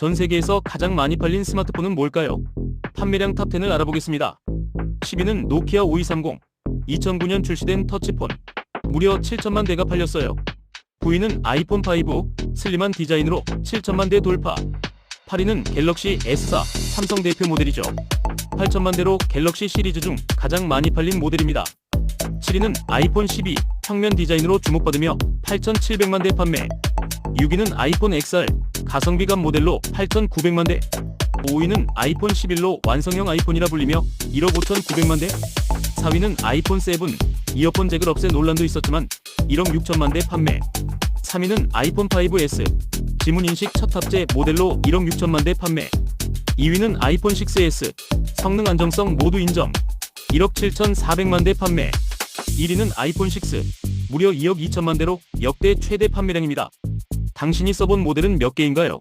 전 세계에서 가장 많이 팔린 스마트폰은 뭘까요? 판매량 탑10을 알아보겠습니다. 10위는 노키아 5230. 2009년 출시된 터치폰. 무려 7천만 대가 팔렸어요. 9위는 아이폰 5. 슬림한 디자인으로 7천만 대 돌파. 8위는 갤럭시 S4. 삼성 대표 모델이죠. 8천만 대로 갤럭시 시리즈 중 가장 많이 팔린 모델입니다. 7위는 아이폰 12. 평면 디자인으로 주목받으며 8,700만 대 판매. 6위는 아이폰 XR. 가성비감 모델로 8,900만 대. 5위는 아이폰 11로 완성형 아이폰이라 불리며 1억 5,900만 대. 4위는 아이폰 7. 이어폰 잭을 없애 논란도 있었지만 1억 6천만 대 판매. 3위는 아이폰 5S. 지문인식 첫 탑재 모델로 1억 6천만 대 판매. 2위는 아이폰 6S. 성능 안정성 모두 인정. 1억 7,400만 대 판매. 1위는 아이폰 6. 무려 2억 2천만 대로 역대 최대 판매량입니다. 당신이 써본 모델은 몇 개인가요?